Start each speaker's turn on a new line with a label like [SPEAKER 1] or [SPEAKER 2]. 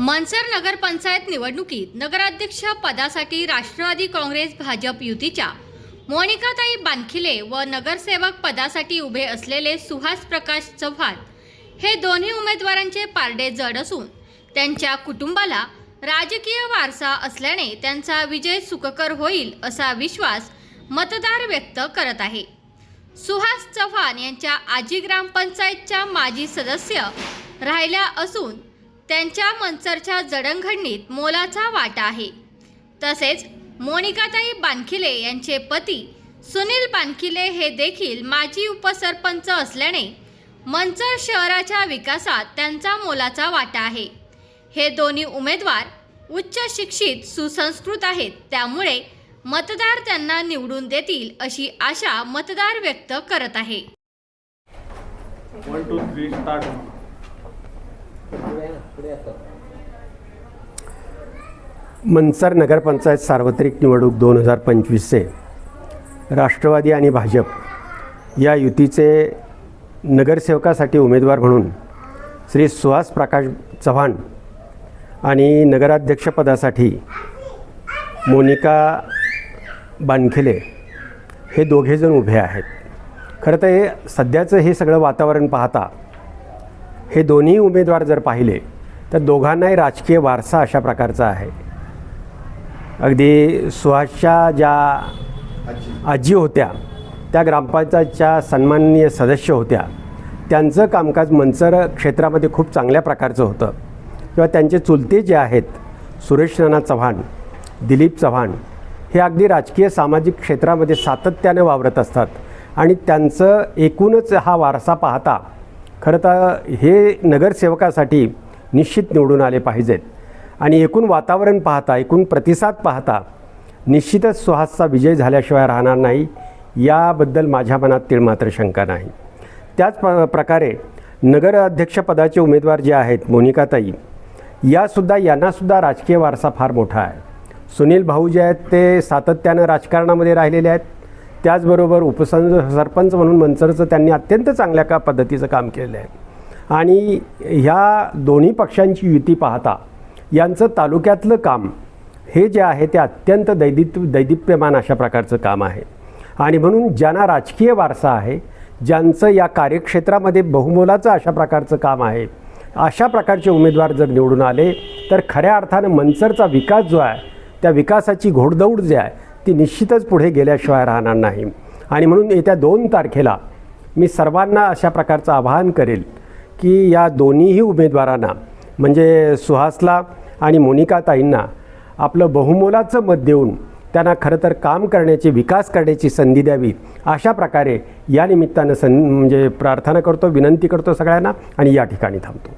[SPEAKER 1] मनसर नगरपंचायत निवडणुकीत नगराध्यक्ष पदासाठी राष्ट्रवादी काँग्रेस भाजप युतीच्या मोनिकाताई बानखिले व नगरसेवक पदासाठी उभे असलेले सुहास प्रकाश चव्हाण हे दोन्ही उमेदवारांचे पारडे जड असून त्यांच्या कुटुंबाला राजकीय वारसा असल्याने त्यांचा विजय सुखकर होईल असा विश्वास मतदार व्यक्त करत आहे. सुहास चव्हाण यांच्या आजी ग्रामपंचायतच्या माजी सदस्य राहिल्या असून त्यांच्या मनसरच्या जडणघडणीत मोलाचा वाटा आहे. तसेच मोनिकाताई बानखिले यांचे पती सुनील बानखिले हे देखील माजी उपसरपंच असल्याने मंचर शहराच्या विकासात त्यांचा मोलाचा वाटा आहे. हे दोन्ही उमेदवार उच्च शिक्षित सुसंस्कृत आहेत. त्यामुळे मतदार त्यांना निवडून देतील अशी आशा मतदार व्यक्त करत आहे.
[SPEAKER 2] मनसर नगरपंचायत सार्वत्रिक निवडणूक दोन हजार पंचवीसचे राष्ट्रवादी आणि भाजप या युतीचे नगरसेवकासाठी उमेदवार म्हणून श्री सुहास प्रकाश चव्हाण आणि नगराध्यक्षपदासाठी मोनिका बानखेले हे दोघेजण उभे आहेत. खरं तर हे सध्याचं हे सगळं वातावरण पाहता हे दोन्ही उमेदवार जर पाहिले तर दोघांनाही राजकीय वारसा अशा प्रकारचा आहे. अगदी सुहासच्या ज्या आजी होत्या त्या ग्रामपंचायतच्या सन्माननीय सदस्य होत्या त्यांचं कामकाज मंचर क्षेत्रामध्ये खूप चांगल्या प्रकारचं होतं. किंवा त्यांचे चुलते जे आहेत सुरेश राणा चव्हाण दिलीप चव्हाण हे अगदी राजकीय सामाजिक क्षेत्रामध्ये सातत्याने वावरत असतात. आणि त्यांचं एकूणच हा वारसा पाहता खरं तर हे नगरसेवकासाठी निश्चित निवडून आले पाहिजेत. आणि एकूण वातावरण पाहता एकूण प्रतिसाद पाहता निश्चितच सुहासचा विजय झाल्याशिवाय राहणार नाही याबद्दल माझ्या मनात तीळ मात्र शंका नाही. त्याच प प्रकारे नगराध्यक्षपदाचे उमेदवार जे आहेत मोनिकाताई यासुद्धा यांनासुद्धा राजकीय वारसा फार मोठा आहे. सुनील भाऊ जे आहेत ते सातत्यानं राजकारणामध्ये राहिलेले आहेत. त्याचबरोबर उपसं सरपंच म्हणून मनसरचं त्यांनी अत्यंत चांगल्या का पद्धतीचं काम केलेलं आहे. आणि ह्या दोन्ही पक्षांची युती पाहता यांचं तालुक्यातलं काम हे जे आहे ते अत्यंत दैदित्व दैदिप्यमान अशा प्रकारचं काम आहे. आणि म्हणून ज्यांना राजकीय वारसा आहे ज्यांचं या कार्यक्षेत्रामध्ये बहुमोलाचं अशा प्रकारचं काम आहे अशा प्रकारचे उमेदवार जर निवडून आले तर खऱ्या अर्थानं मनसरचा विकास जो आहे त्या विकासाची घोडदौड जी आहे ती निश्चितच पुढे गेल्याशिवाय राहणार नाही. आणि म्हणून येत्या दोन तारखेला मी सर्वांना अशा प्रकारचं आवाहन करेल की या दोन्हीही उमेदवारांना म्हणजे सुहासला आणि मोनिकाताईंना आपलं बहुमोलाचं मत देऊन त्यांना खरं तर काम करण्याची विकास करण्याची संधी द्यावी अशा प्रकारे या निमित्तानं सं म्हणजे प्रार्थना करतो विनंती करतो सगळ्यांना आणि या ठिकाणी थांबतो.